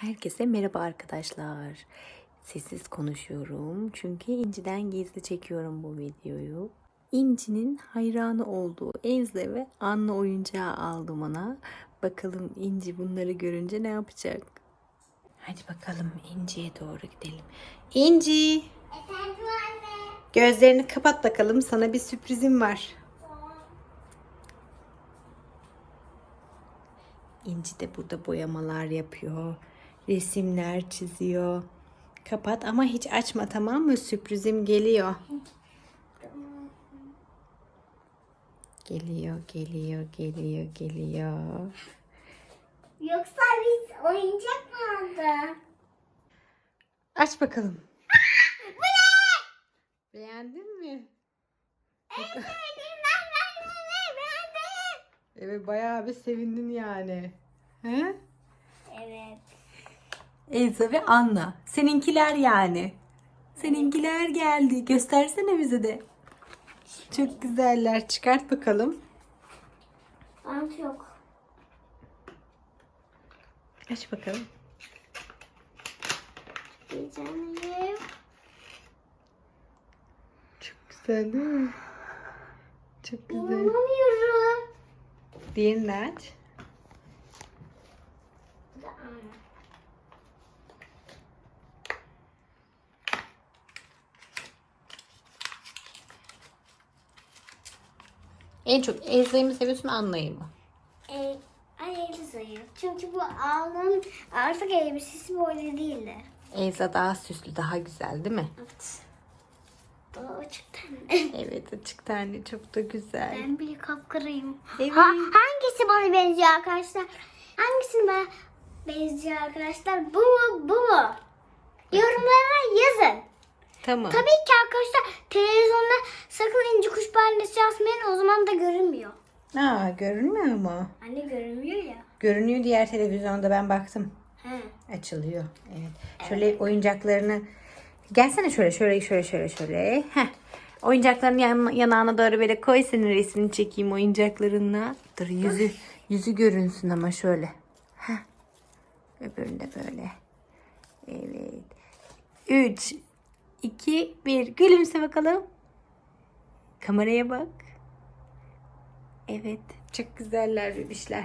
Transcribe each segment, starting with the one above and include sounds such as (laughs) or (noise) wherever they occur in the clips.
Herkese merhaba arkadaşlar. Sessiz konuşuyorum çünkü İnci'den gizli çekiyorum bu videoyu. İnci'nin hayranı olduğu Elze ve Anna oyuncağı aldım ona. Bakalım İnci bunları görünce ne yapacak? Hadi bakalım İnci'ye doğru gidelim. İnci! Efendim anne. Gözlerini kapat bakalım sana bir sürprizim var. İnci de burada boyamalar yapıyor. Resimler çiziyor. Kapat ama hiç açma tamam mı? Sürprizim geliyor. Geliyor, geliyor, geliyor, geliyor. Yoksa biz oyuncak mı aldık? Aç bakalım. (laughs) Beğendin mi? Evet bayağı bir sevindin yani. He? Elsa ve Anna. Seninkiler yani. Seninkiler geldi. Göstersene bize de. Çok güzeller. Çıkart bakalım. Ant yok. Aç bakalım. Bir. Çok güzel değil mi? Çok güzel. İnanamıyorum. Diğerini aç. Bu da Anne. En çok Elsa'yı mı seviyorsun Anna'yı mı? Ee, sayı. Çünkü bu ağlın artık elbisesi böyle değildi. Elsa daha süslü, daha güzel değil mi? Evet. Daha açık tenli. (laughs) Evet açık tane çok da güzel. Ben bile kapkarayım. Evet. Ha, hangisi bana benziyor arkadaşlar? Hangisini bana benziyor arkadaşlar? Bu mu bu mu? Yorumlara yazın. Tamam. Tabii ki arkadaşlar televizyonda o zaman da görünmüyor. Aa görünmüyor mu? Anne görünmüyor ya. Görünüyor diğer televizyonda ben baktım. He. Açılıyor. Evet. Şöyle oyuncaklarını gelsene şöyle şöyle şöyle şöyle şöyle. Heh. Oyuncaklarını yan, yanağına doğru böyle koy senin resmini çekeyim oyuncaklarınla. Dur yüzü yüzü görünsün ama şöyle. Heh. Öbürünü de böyle. Evet. 3 2 1 gülümse bakalım. Kameraya bak. Evet. Çok güzeller bebişler.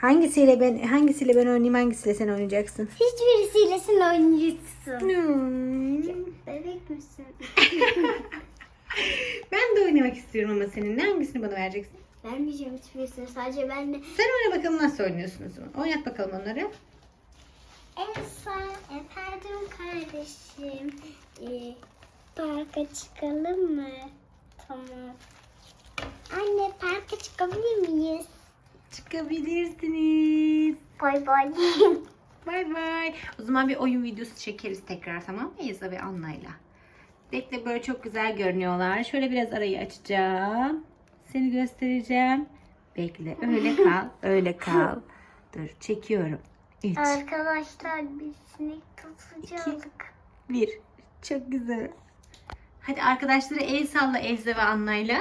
Hangisiyle ben hangisiyle ben oynayayım hangisiyle sen oynayacaksın? Hiçbirisiyle sen oyuncusun. Hmm. Bebek misin? (laughs) Ben de oynamak istiyorum ama seninle hangisini bana vereceksin? Vermeyeceğim hiçbirisini. Sadece benle. Sen oyna bakalım nasıl oynuyorsunuz. Oynat bakalım onları. Elsa, efendim kardeşim. Ee, parka çıkalım mı? Tamam. Anne parka çıkabilir miyiz? Çıkabilirsiniz. Bay bay. (laughs) Bay bay. O zaman bir oyun videosu çekeriz tekrar tamam mı Elsa ve Anna'yla? Bekle böyle çok güzel görünüyorlar. Şöyle biraz arayı açacağım. Seni göstereceğim. Bekle öyle (laughs) kal. Öyle kal. Dur çekiyorum. 3, Arkadaşlar biz sinek tutacaktık. 1. Çok güzel. Hadi arkadaşları el salla Elsa ve Anna'yla.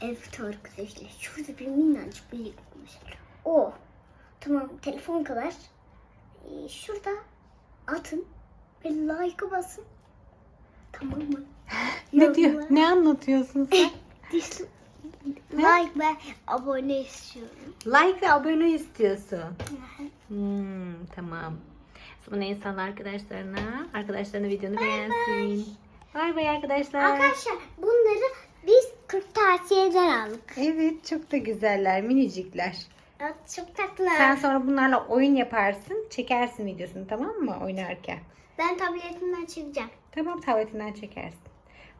Evet arkadaşlar şurada bir minnacık bir yıkmış. O. Tamam telefon kadar. Ee, şurada atın ve like'ı basın. Tamam mı? (laughs) Ne diyor? Ne anlatıyorsun sen? (laughs) Like ve abone istiyorum. like ve abone istiyorsun. Hmm, tamam. El salla arkadaşlarına. Arkadaşlarına videonu beğensin. Bay bay arkadaşlar. Arkadaşlar bunları biz kırtasiyeden aldık. Evet çok da güzeller minicikler. Evet, çok tatlılar. Sen sonra bunlarla oyun yaparsın. Çekersin videosunu tamam mı oynarken. Ben tabletimden çekeceğim. Tamam tabletinden çekersin.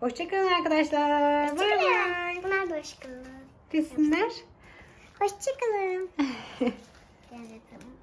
Hoşçakalın arkadaşlar. Bay bay. Bunlar da hoşçakalın. Desinler. Hoşçakalın. Gel (laughs) bakalım.